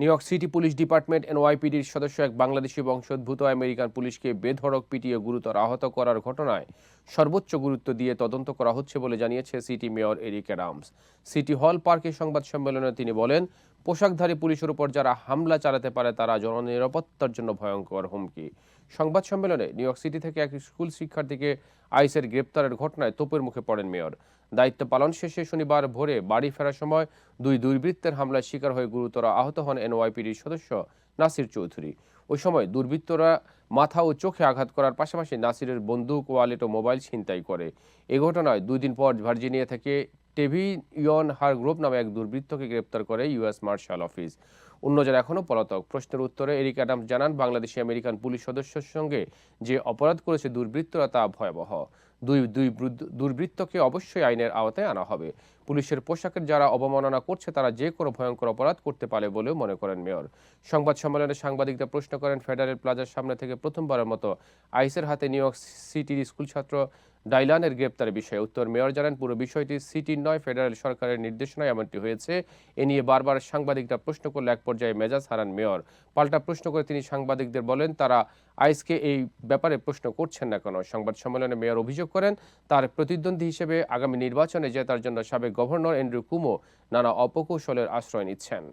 New York City police department এনওয়াইপিডির সদস্য এক বাংলাদেশি বংশোদ্ভূত আমেরিকান পুলিশকে বেধড়ক পিটিয়ে গুরুতর আহত করার ঘটনায় সর্বোচ্চ গুরুত্ব দিয়ে তদন্ত করা হচ্ছে বলে জানিয়েছে city mayor Eric Adams. City hall পার্কে সংবাদ সম্মেলনে তিনি বলেন পোশাকধারী পুলিশের উপর যারা হামলা চালাতে পারে, তারা জননিরাপত্তার জন্য ভয়ঙ্কর হুমকি। সংবাদ সম্মেলনে নিউ ইয়র্ক সিটি থেকে এক স্কুল শিক্ষার্থীকে আইসের গ্রেপ্তারের ঘটনায় তোপের মুখে পড়েন মেয়র। দায়িত্ব পালন শেষে শনিবার ভোরে বাড়ি ফেরার সময় দুই দুর্বৃত্তের হামলার শিকার হয়ে গুরুতর আহত হন এনওয়াইপিডির সদস্য নাসির চৌধুরী। ওই সময় দুর্বৃত্তরা মাথা ও চোখে আঘাত করার পাশাপাশি নাসিরের বন্দুক, ওয়ালেট ও মোবাইল ছিনতাই করে। এ ঘটনায় দুই দিন পর ভার্জিনিয়া থেকে টেভিয়ন গ্রুপ নামে এক দুর্বৃত্তকে গ্রেপ্তার করে ইউএস মার্শাল অফিস। অন্যজন এখনও পলাতক। প্রশ্নের উত্তরে এরিক অ্যাডামস জানান, বাংলাদেশি আমেরিকান পুলিশ সদস্যের সঙ্গে যে অপরাধ করেছে দুর্বৃত্তরা তা ভয়াবহ। দুই দুই দুর্বৃত্তকে অবশ্যই আইনের আওতায় আনা হবে। পুলিশের পোশাকের যারা অবমাননা করছে, তারা যে কোনো ভয়ঙ্কর অপরাধ করতে পারে বলেও মনে করেন মেয়র। সংবাদ সম্মেলনে সাংবাদিকদের প্রশ্ন করেন, ফেডারেল প্লাজার সামনে থেকে প্রথমবারের মতো আইসের হাতে নিউ ইয়র্ক সিটির স্কুল ছাত্র ডাইলানের গ্রেপ্তারের বিষয়ে উত্তর। মেয়র জানান, পুরো বিষয়টি সিটির নয়, ফেডারেল সরকারের নির্দেশনায় এমনটি হয়েছে। এ নিয়ে বারবার সাংবাদিকরা প্রশ্ন করলে এক পর্যায়ে মেজাজ হারান মেয়র। পাল্টা প্রশ্ন করে তিনি সাংবাদিকদের বলেন, তারা আইসকে এই ব্যাপারে প্রশ্ন করছেন না কেন? সংবাদ সম্মেলনে মেয়র অভিযোগ করেন, তার প্রতিদ্বন্দ্বী হিসেবে আগামী নির্বাচনে জেতার জন্য সাবেক গভর্নর এন্ড্রু কুমো নানা অপকৌশলের আশ্রয় নিচ্ছেন।